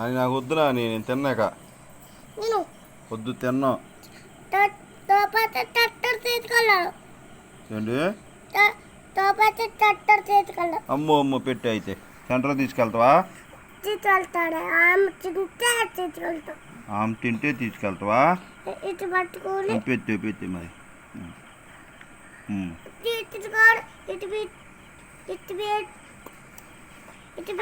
అని నాకు వద్దు నాని నేను తిన్నాక. నేను? వద్దు తిన్నా. ఏంటి? అమ్మో అమ్మో పెట్టి అయితే. సెంటర్ తీసుకెళ్తావా? ఆమె తింటే తీసుకెళ్తావా? పెట్టి పెట్టి మరి. ఇటు ఇటు ఇటు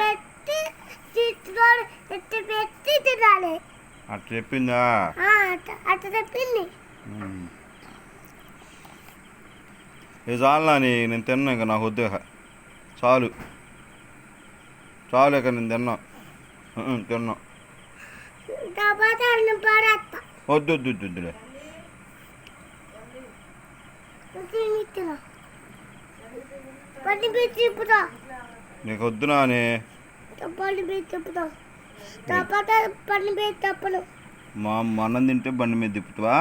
పెట్టి తినాలి. అట్లా చెప్పిందా? చెప్పింది. ఇది చాలు నాని నేను తిన్నా ఇంకా నాకు వద్దు. చాలు. చాలు ఇక నేను తిన్నా. తిన్నా. వద్దు వద్దు వద్దు వద్దులే. నీకు వద్దు పని పెట్టి తిప్పుతా తర్వాత పని పెట్టి తప్పను. మా అన్నం తింటే బండి మీద తిప్పుతావా?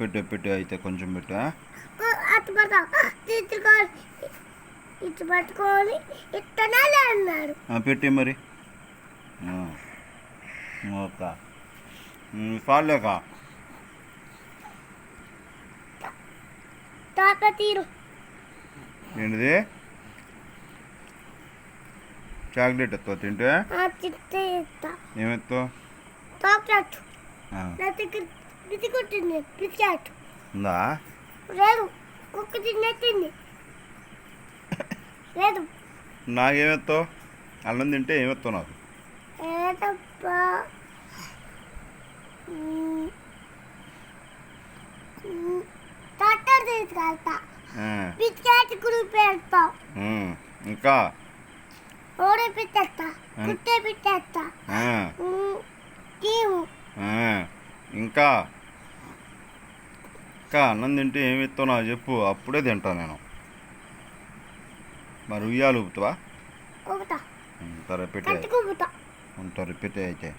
పెట్టు పెట్టు అయితే కొంచెం పెట్టు? అటు పడతా తీసుకోవాలి ఇటు పట్టుకొని ఇట్టనే అన్నాడు పెట్టి మరి. ఓక చాలేక తాక తీరు. ఏంటిది? చాక్లెట్ ఎత్తావు తింటే? ఏమెత్తావు చాక్లెట్. పిచ్చాట్ ఉందా? లేదు కుక్క తిన్నట్టింది లేదు. నాకేమెత్తావు అన్నం తింటే ఏమెత్తావు నాకు? డాక్టర్ తీసుకెళ్తా ఇంకా? ఇంకా? ఇంకా అన్నం తింటే ఏమి ఇస్తావు నాకు చెప్పు అప్పుడే తింటా నేను. మరి ఉయ్యాలు ఊపుతావా? సరే పెట్టే ఉంటారు పెట్టే అయితే.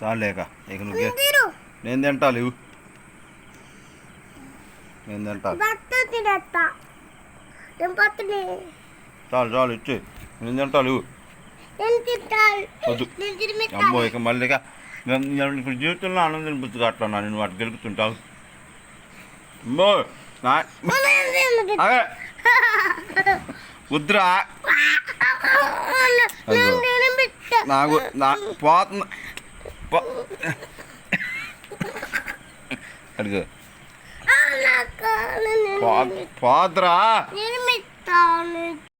చాలేక ఇక నువ్వు నేను తింటాలి. నేను తింటాను చాలు చాలు ఇచ్చి. నేను తింటాను వద్దు. అమ్మో ఇక మళ్ళీ ఇప్పుడు జీవితంలో ఆనందం తినిపించు అట్లా నేను వాటి గెలుపుతుంటావు అమ్మో వద్దురా. నాకు నా పోతున్న అడుగు పోదురా